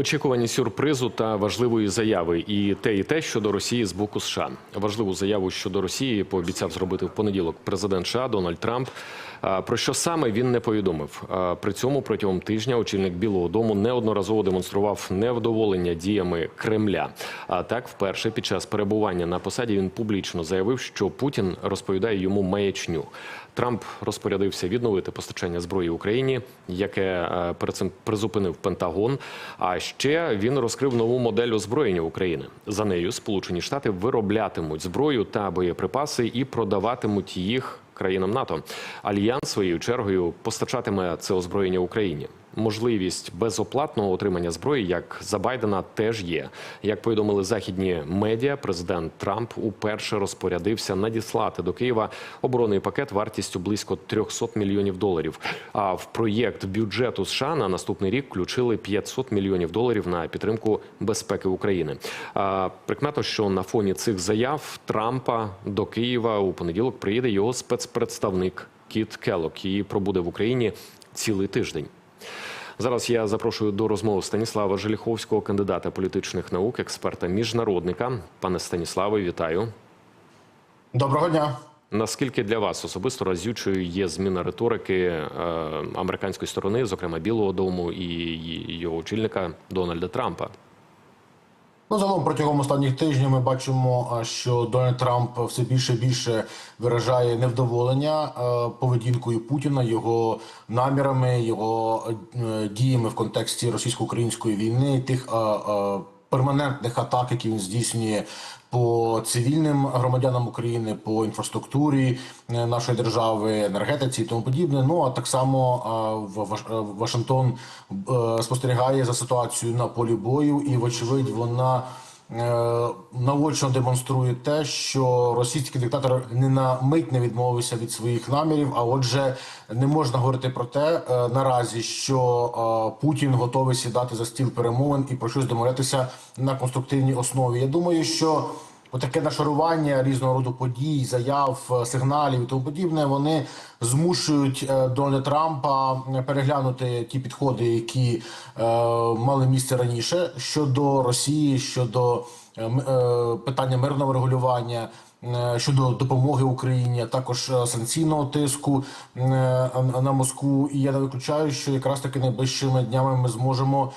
Очікувані сюрпризу та важливої заяви і те, і те щодо Росії з боку США. Важливу заяву щодо Росії пообіцяв зробити в понеділок президент США Дональд Трамп. Про що саме він не повідомив. При цьому протягом тижня очільник Білого Дому неодноразово демонстрував невдоволення діями Кремля. А так, вперше під час перебування на посаді він публічно заявив, що Путін розповідає йому маячню. Трамп розпорядився відновити постачання зброї Україні, яке перед цим призупинив Пентагон. А ще він розкрив нову модель озброєння України. За нею Сполучені Штати вироблятимуть зброю та боєприпаси і продаватимуть їх країнам НАТО. Альянс своєю чергою постачатиме це озброєння Україні. Можливість безоплатного отримання зброї, як за Байдена, теж є. Як повідомили західні медіа, президент Трамп уперше розпорядився надіслати до Києва оборонний пакет вартістю близько 300 мільйонів доларів. А в проєкт бюджету США на наступний рік включили 500 мільйонів доларів на підтримку безпеки України. Прикметно, що на фоні цих заяв Трампа до Києва у понеділок приїде його спецпредставник Кіт Келок і пробуде в Україні цілий тиждень. Зараз я запрошую до розмови Станіслава Желіховського, кандидата політичних наук, експерта міжнародника. Пане Станіславе, вітаю. Доброго дня. Наскільки для вас особисто разючою є зміна риторики е, американської сторони, зокрема Білого Дому і його очільника Дональда Трампа? Ну, загалом протягом останніх тижнів ми бачимо, що Дональд Трамп все більше і більше виражає невдоволення е, поведінкою Путіна, його намірами, його е, діями в контексті російсько-української війни, тих е, перманентних атак, які він здійснює по цивільним громадянам України, по інфраструктурі е, нашої держави, енергетиці і тому подібне. Ну а так само е, е, Вашингтон спостерігає за ситуацією на полі бою, і вочевидь вона. Е, Наочно демонструє те, що російський диктатор не на мить не відмовився від своїх намірів. А отже, не можна говорити про те е, наразі, що е, Путін готовий сідати за стіл перемовин і про щось домовлятися на конструктивній основі. Я думаю, що Отаке нашарування різного роду подій, заяв, е, сигналів і тому подібне, вони змушують е, Дональда Трампа переглянути ті підходи, які е, мали місце раніше щодо Росії, щодо питання мирного регулювання. Щодо допомоги Україні, а також санкційного тиску на Москву, і я не виключаю, що якраз таки найближчими днями ми зможемо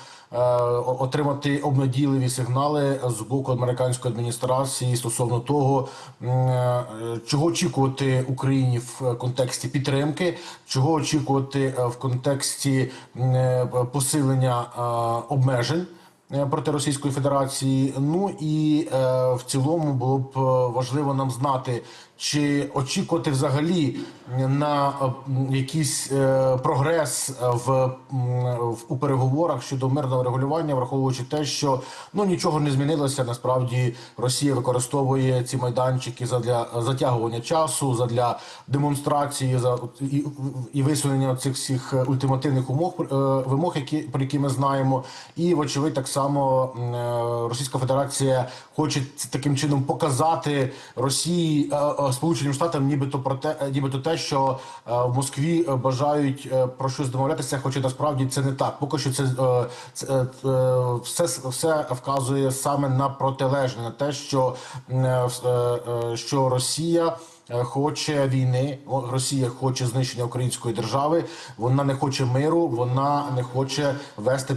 отримати обнадійливі сигнали з боку американської адміністрації стосовно того, е, чого очікувати Україні в контексті підтримки, чого очікувати е, в контексті е, посилення е, обмежень. е, Проти Російської Федерації, ну і е, в цілому було б е, важливо нам знати, чи очікувати взагалі на е, якийсь е, прогрес в, у переговорах щодо мирного регулювання, враховуючи те, що ну нічого не змінилося. Насправді Росія використовує ці майданчики задля затягування часу, задля демонстрації за і, і висунення цих всіх ультимативних умов е, вимог, які про які ми знаємо, і вочевидь так само Російська Федерація хоче таким чином показати Росії Сполученим Штатам, нібито про те, е, нібито те, що е, в Москві е, бажають е, про щось домовлятися, хоча насправді це не так. Поки що це, е, це е, е, все все вказує саме на протилежне, на те, що, е, е, е, що Росія. Е, Хоче війни, Росія хоче знищення української держави. Вона не хоче миру, вона не хоче вести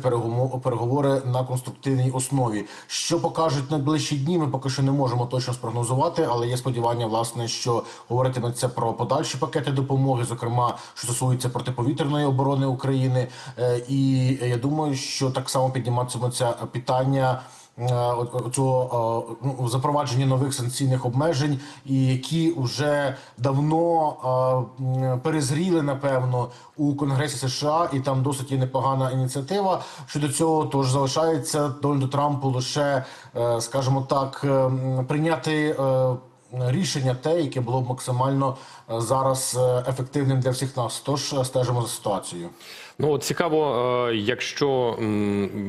переговори на конструктивній основі. Що покажуть найближчі дні? Ми поки що не можемо точно спрогнозувати, але є сподівання, власне, що говоритиметься про подальші пакети допомоги, зокрема, що стосується протиповітряної оборони України. Е, І я думаю, що так само підніматиметься питання. Е, от Цього е, ну, запровадження нових санкційних обмежень, і які вже давно е, перезріли, напевно, у Конгресі США, і там досить є непогана ініціатива щодо цього. Тож залишається Дональду Трампу лише, е, скажімо так, е, прийняти. е, Рішення те, яке було б максимально е, зараз е, ефективним для всіх нас. Тож е, стежимо за ситуацією. Ну от цікаво, е, якщо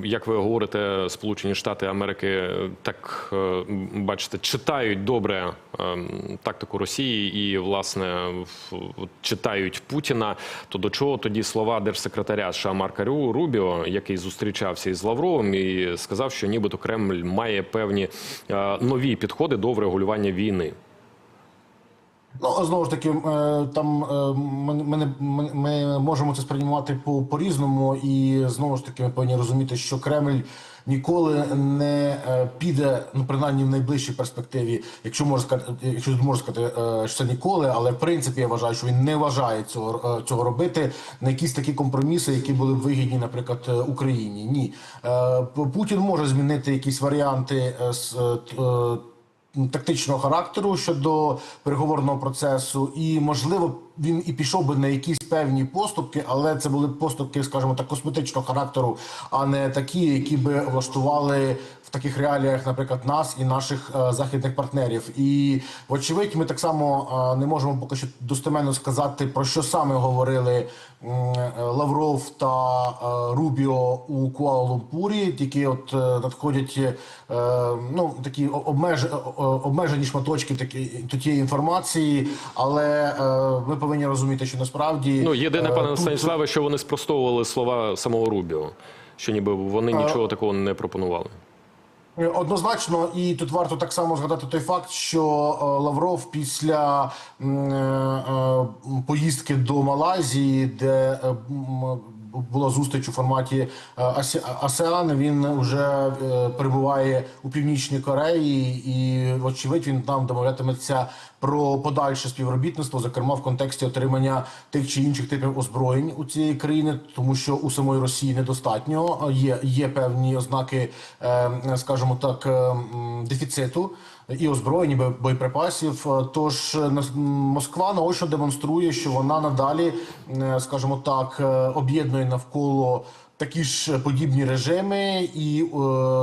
як ви говорите, Сполучені Штати Америки е, так е, бачите, читають добре тактику Росії і власне читають Путіна, то до чого тоді слова держсекретаря США Марка Рубіо, який зустрічався із Лавровим і сказав, що нібито Кремль має певні нові підходи до врегулювання війни. Ну знову ж таки, е, там е, ми, ми, ми, можемо це сприймати по по різному, і знову ж таки ми повинні розуміти, що Кремль ніколи не е, піде, ну принаймні в найближчій перспективі, якщо можна сказати, якщо можна сказати, що це ніколи, але в принципі я вважаю, що він не вважає цього цього робити на якісь такі компроміси, які були б вигідні, наприклад, Україні. Ні, Путін може змінити якісь варіанти з тактичного характеру щодо переговорного процесу, і можливо він і пішов би на якісь певні поступки, але це були поступки, скажімо так, косметичного характеру, а не такі, які би влаштували в таких реаліях, наприклад, нас і наших е, західних партнерів. І вочевидь, ми так само е, не можемо поки що достеменно сказати про що саме говорили е, Лавров та е, Рубіо у Куала-Лумпурі. Тільки от е, надходять е, ну такі обмеж, обмежені шматочки такі тієї інформації, але е, ми повинні розуміти, що насправді Ну єдине, е, пане тут- Станіславе, що вони спростовували слова самого Рубіо, що ніби вони нічого такого не пропонували. Е, Однозначно, і тут варто так само згадати той факт, що е, Лавров після е, е, поїздки до Малайзії, де е, була зустріч у форматі е, АСЕАН, він вже е, перебуває у північній Кореї, і вочевидь він там домовлятиметься про подальше співробітництво, зокрема в контексті отримання тих чи інших типів озброєнь у цієї країни, тому що у самої Росії недостатньо є, є певні ознаки, е, скажімо так, е, дефіциту. І озброєнь, і боєприпасів. Е, Тож е, Москва наочно демонструє, що вона надалі, е, скажімо так, об'єднує навколо такі ж подібні режими і е,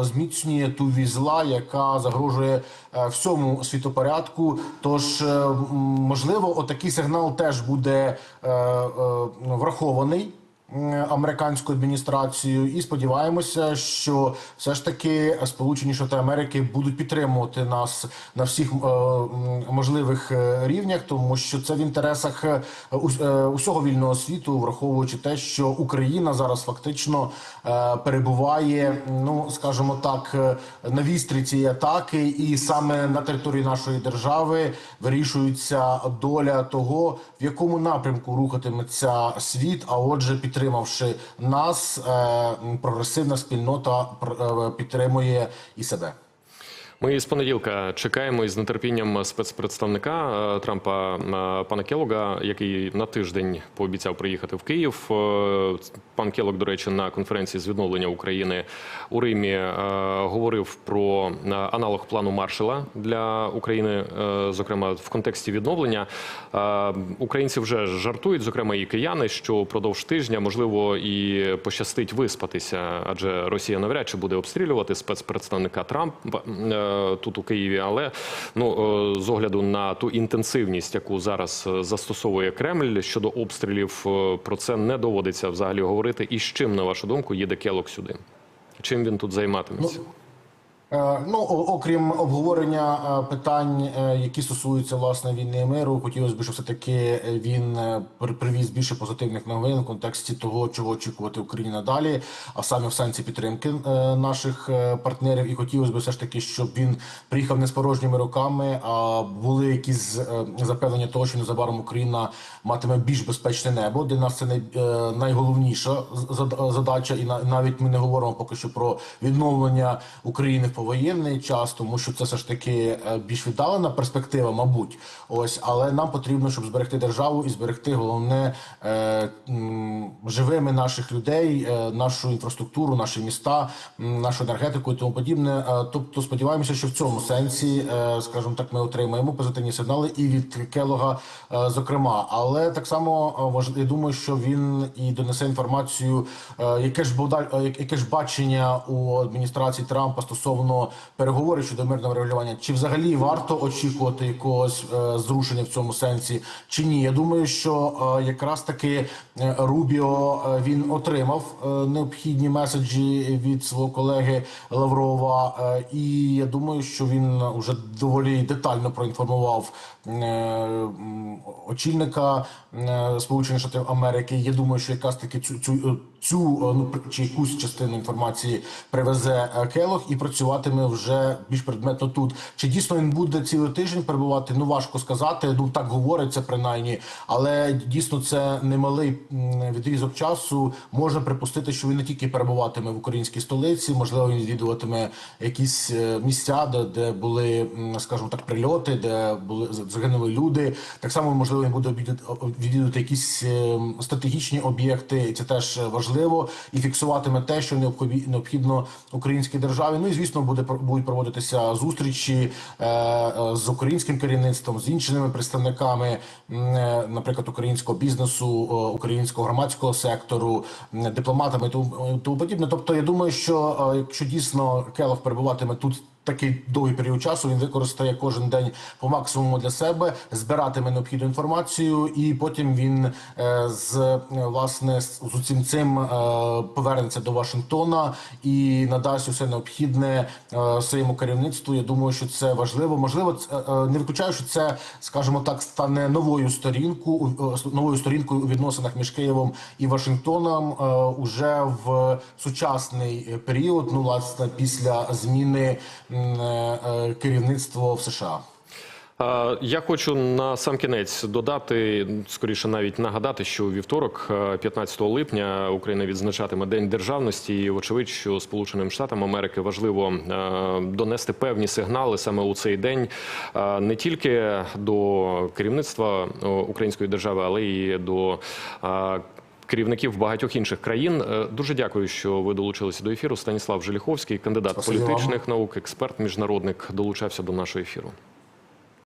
зміцнює ту візла, яка загрожує е, всьому світопорядку. Тож, е, можливо, отакий сигнал теж буде е, е, врахований м, американською адміністрацією, і сподіваємося, що все ж таки Сполучені Штати Америки будуть підтримувати нас на всіх е, можливих е, рівнях, тому що це в інтересах е, ус- усього вільного світу, враховуючи те, що Україна зараз фактично перебуває, ну скажімо так, на вістрі цієї атаки, і саме на території нашої держави вирішується доля того, в якому напрямку рухатиметься світ. А отже, підтримавши нас, е, прогресивна спільнота е, підтримує і себе. Ми з понеділка чекаємо із нетерпінням спецпредставника е, Трампа е, пана Келога, який на тиждень пообіцяв приїхати в Київ. Е, Пан Келог, до речі, на конференції з відновлення України у Римі говорив про аналог плану Маршала для України, зокрема в контексті відновлення. Українці вже жартують, зокрема і кияни, що продовж тижня можливо і пощастить виспатися, адже Росія навряд чи буде обстрілювати спецпредставника Трампа тут у Києві. Але ну е, з огляду на ту інтенсивність, яку зараз е, застосовує Кремль щодо обстрілів, е, про це не доводиться взагалі говорити. І з чим, на вашу думку, їде Келок сюди? Чим він тут займатиметься? Е, Ну, окрім обговорення е, питань, е, які стосуються власне війни і миру, хотілося б, щоб все таки він при- привіз більше позитивних новин в контексті того, чого очікувати Україні надалі, а саме в сенсі підтримки наших партнерів. І хотілося б все ж таки, щоб він приїхав не з порожніми руками, а були якісь запевнення того, що незабаром Україна матиме більш безпечне небо. Для нас це найголовніша зад- задача, і на- навіть ми не говоримо поки що про відновлення України в повоєнний час, тому що це все ж таки е, більш віддалена перспектива, мабуть. Ось, але нам потрібно, щоб зберегти державу і зберегти головне е, м, живими наших людей, е, нашу інфраструктуру, наші міста, нашу енергетику і тому подібне. Е, Тобто, сподіваємося, що в цьому сенсі, е, скажімо так, ми отримаємо позитивні сигнали і від Келога, е, зокрема. Але так само е, важ- я думаю, що він і донесе інформацію, е, яке ж бода- е, яке ж бачення у адміністрації Трампа стосовно стосовно переговорів щодо мирного регулювання, чи взагалі варто очікувати якогось е, зрушення в цьому сенсі, чи ні? Я думаю, що е, якраз таки е, Рубіо він отримав необхідні меседжі від свого колеги Лаврова, і я думаю, що він вже доволі детально проінформував очільника Сполучених Штатів Америки. Я думаю, що якраз таки цю цю цю ну чи якусь частину інформації привезе Келох і працюватиме вже більш предметно тут. Чи дійсно він буде цілий тиждень перебувати? Ну важко сказати. Ну так говориться принаймні, але дійсно це немалий відрізок часу. Можна припустити, що він не тільки перебуватиме в українській столиці, можливо, він відвідуватиме якісь е, місця, де, де були, скажімо так, прильоти, де були загинули люди. Так само можливо він буде відвідувати якісь е, стратегічні об'єкти. Це теж важливо і фіксуватиме те, що необхідно українській державі. Ну і звісно, буде будуть проводитися зустрічі е, е, з українським керівництвом, з іншими представниками, е, наприклад, українського бізнесу, українського громадського сектору, дипломатами тому, подібне. Тобто, я думаю, що якщо дійсно Келов перебуватиме тут. Такий довгий період часу він використає кожен день по максимуму для себе, збиратиме необхідну інформацію, і потім він е, з е, власне з усім цим е, повернеться до Вашингтона і надасть усе необхідне своєму керівництву. Я думаю, що це важливо. Можливо, це, не виключаю, що це, скажімо так, стане новою сторінку новою сторінкою у відносинах між Києвом і Вашингтоном уже в сучасний період. Ну, власне, після зміни е, е, керівництва в США. Я хочу на сам кінець додати, скоріше навіть нагадати, що у вівторок, е, 15 липня, Україна відзначатиме День державності. І очевидь, що Сполученим Штатам Америки важливо е, донести певні сигнали саме у цей день е, не тільки до керівництва е, української держави, але й до е, Керівників багатьох інших країн Е, дуже дякую, що ви долучилися до ефіру. Станіслав Желіховський, кандидат Спасибі вам. політичних наук, експерт, міжнародник, долучався до нашого ефіру.